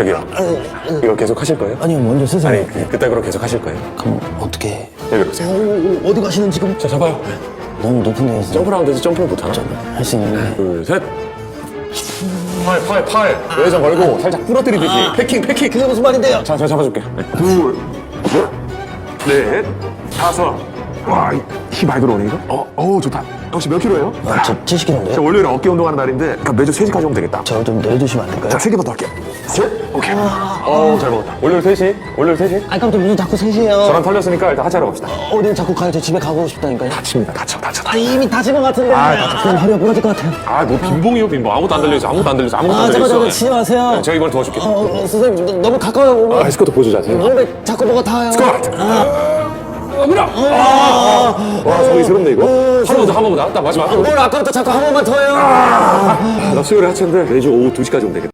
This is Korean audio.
저기요. 이거 계속 하실 거예요? 아니요 먼저 쓰세요 아니, 그, 그따구로 계속 하실 거예요? 그럼 어떻게 여기 오세요. 어, 어디 가시는 지금 자, 잡아요. 너무 높은 데에서 되지, 점프를 못하나? 할 수 있는데 둘, 셋. 팔, 팔, 팔. 외전 걸고 살짝 부러뜨리듯이. 패킹, 패킹. 그게 무슨 말인데요 자, 자, 잡아줄게. 네. 둘, 넷, 다섯. 와, 이- 힘 많이 들어오네, 이거? 어, 어우, 좋다. 혹시 몇 킬로예요? 아, 저 70kg인데요 자, 월요일에 어깨 운동하는 날인데, 그러니까 매주 3시까지 오면 되겠다. 저를 좀 내려두시면 안 될까요? 자, 세 개만 더 할게요. 셋, 오케이. 어우, 잘 먹었다. 월요일 3시, 월요일 3시. 아 깜짝 무슨 자꾸 셋이에요 저랑 털렸으니까 일단 하자로 갑시다. 어디 자꾸 가요 저 집에 가고 싶다니까요 다칩니다, 다쳐, 다쳐. 아 이미 다친 것 같은데 아, 다쳤어. 그럼 허리가 부러질 것 같아요 아, 뭐 빈봉이요, 빈봉. 아무것도 안 들려있어, 아무것도 안 들려있어, 아무것도 아안 잠깐 들려있어. 잠깐 치지 마세요 네, 제가 이번에 도와줄게요. 어, 어, 선생님 너- 너무 가까워요 오늘 아, 스쿼트 보여주자, 제가. 몸에 자꾸 뭐가 닿아요 스쿼트! 어머나! 아, 와, 성의스럽네, 이거. 한 번 더, 한 번 더. 딱 마지막. 오늘 아까부터 자꾸 한 번만 더요 나 수요일에 하체인데 매주 오후 2시까지 오면 되겠다.